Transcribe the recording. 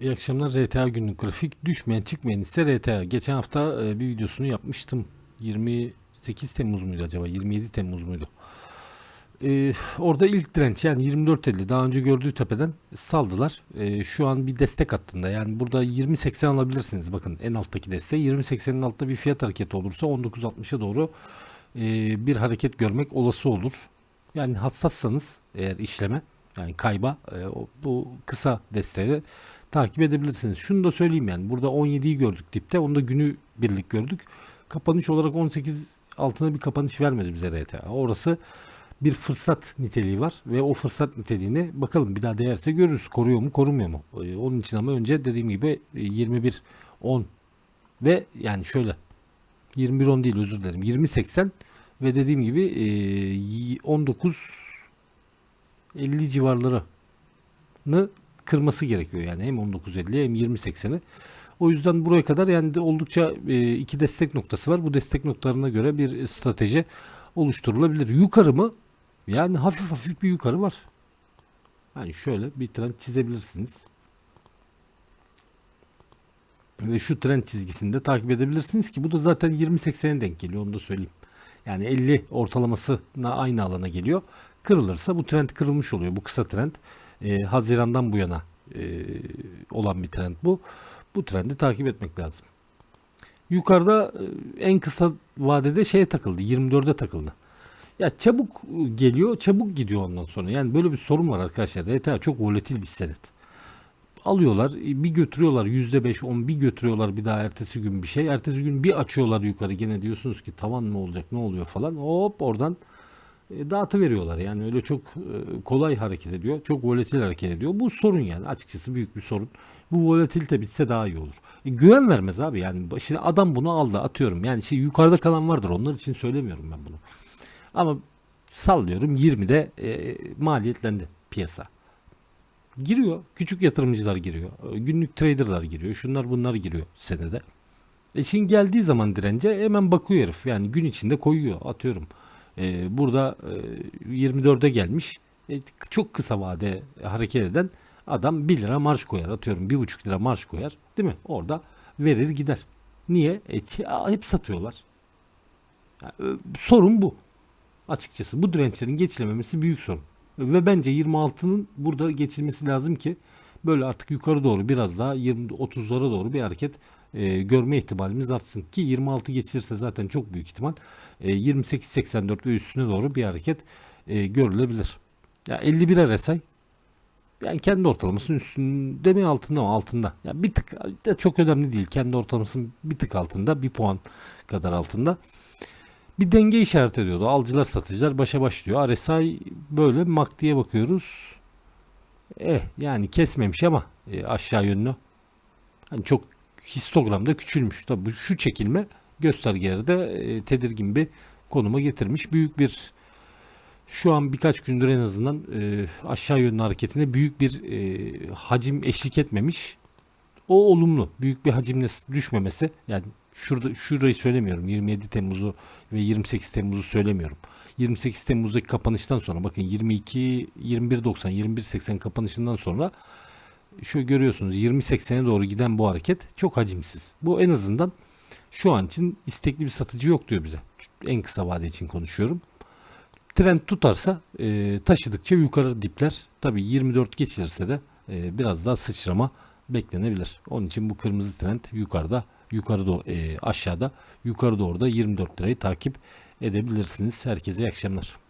İyi akşamlar RTA günlük grafik düşmeyen çıkmayan ise RTA. Geçen hafta e, bir videosunu yapmıştım. 28 Temmuz muydu acaba? 27 Temmuz muydu? E, orada ilk direnç yani 24.50 daha önce gördüğü tepeden saldılar. E, şu an bir destek hattında. Yani burada 20.80 alabilirsiniz. Bakın en alttaki desteği 20.80'in altında bir fiyat hareketi olursa 19.60'a doğru e, bir hareket görmek olası olur. Yani hassassanız eğer işleme yani kayba e, bu kısa desteği takip edebilirsiniz. Şunu da söyleyeyim yani burada 17'yi gördük dipte onu da günü birlik gördük. Kapanış olarak 18 altına bir kapanış vermedi bize RTA. Orası bir fırsat niteliği var ve o fırsat niteliğini bakalım bir daha değerse görürüz. Koruyor mu korumuyor mu? E, Onun için ama önce dediğim gibi e, 21 10 ve yani şöyle 21 10 değil özür dilerim 20 80 ve dediğim gibi e, 19 50 civarlarını kırması gerekiyor yani hem 19.50'ye hem 20.80'e. O yüzden buraya kadar yani oldukça e, iki destek noktası var. Bu destek noktalarına göre bir strateji oluşturulabilir. Yukarı mı? Yani hafif hafif bir yukarı var. Yani şöyle bir trend çizebilirsiniz. Ve şu trend çizgisini de takip edebilirsiniz ki bu da zaten 20.80'e denk geliyor onu da söyleyeyim. Yani 50 ortalamasına aynı alana geliyor. Kırılırsa bu trend kırılmış oluyor. Bu kısa trend. Ee, Haziran'dan bu yana e, olan bir trend bu. Bu trendi takip etmek lazım. Yukarıda e, en kısa vadede şeye takıldı. 24'e takıldı. Ya çabuk geliyor, çabuk gidiyor ondan sonra. Yani böyle bir sorun var arkadaşlar. RTA çok volatil bir senet. Alıyorlar, bir götürüyorlar yüzde beş, on bir götürüyorlar bir daha ertesi gün bir şey. Ertesi gün bir açıyorlar yukarı gene diyorsunuz ki tavan mı olacak, ne oluyor falan. Hop oradan e, dağıtı veriyorlar. Yani öyle çok e, kolay hareket ediyor. Çok volatil hareket ediyor. Bu sorun yani açıkçası büyük bir sorun. Bu volatilite bitse daha iyi olur. E, güven vermez abi yani. Şimdi adam bunu aldı atıyorum. Yani şey yukarıda kalan vardır. Onlar için söylemiyorum ben bunu. Ama sallıyorum 20'de e, maliyetlendi piyasa. Giriyor. Küçük yatırımcılar giriyor. e, Günlük traderlar giriyor. Şunlar bunlar giriyor senede. E şimdi geldiği zaman dirence hemen bakıyor herif. Yani gün içinde koyuyor. Atıyorum. E, burada e, 24'e gelmiş. E, çok kısa vade hareket eden adam 1 lira marş koyar. Atıyorum 1,5 lira marş koyar. Değil mi? Orada verir gider. Niye? E, hep satıyorlar. Yani, sorun bu. Açıkçası bu dirençlerin geçilememesi büyük sorun. Ve bence 26'nın burada geçilmesi lazım ki böyle artık yukarı doğru biraz daha 20 30'lara doğru bir hareket e, görme ihtimalimiz artsın ki 26 geçilirse zaten çok büyük ihtimal e, 28 84 ve üstüne doğru bir hareket e, görülebilir. Ya 51 RSI yani kendi ortalamasının üstünde mi altında mı altında. Ya bir tık da çok önemli değil. Kendi ortalamasının bir tık altında, bir puan kadar altında bir denge işaret ediyordu. Alıcılar satıcılar başa başlıyor. RSI böyle mak bakıyoruz. Eh yani kesmemiş ama e, aşağı yönlü. Hani çok histogramda küçülmüş. Tabi bu şu çekilme göstergelerde e, tedirgin bir konuma getirmiş. Büyük bir şu an birkaç gündür en azından e, aşağı yönlü hareketine büyük bir e, hacim eşlik etmemiş. O olumlu. Büyük bir hacimle düşmemesi. Yani şurada şurayı söylemiyorum. 27 Temmuz'u ve 28 Temmuz'u söylemiyorum. 28 Temmuz'daki kapanıştan sonra bakın 22 21.90 21.80 kapanışından sonra şu görüyorsunuz 20.80'e doğru giden bu hareket çok hacimsiz. Bu en azından şu an için istekli bir satıcı yok diyor bize. En kısa vade için konuşuyorum. Trend tutarsa e, taşıdıkça yukarı dipler. Tabi 24 geçilirse de e, biraz daha sıçrama beklenebilir. Onun için bu kırmızı trend yukarıda, yukarı doğru, e, aşağıda, yukarı doğru da 24 lirayı takip edebilirsiniz. Herkese iyi akşamlar.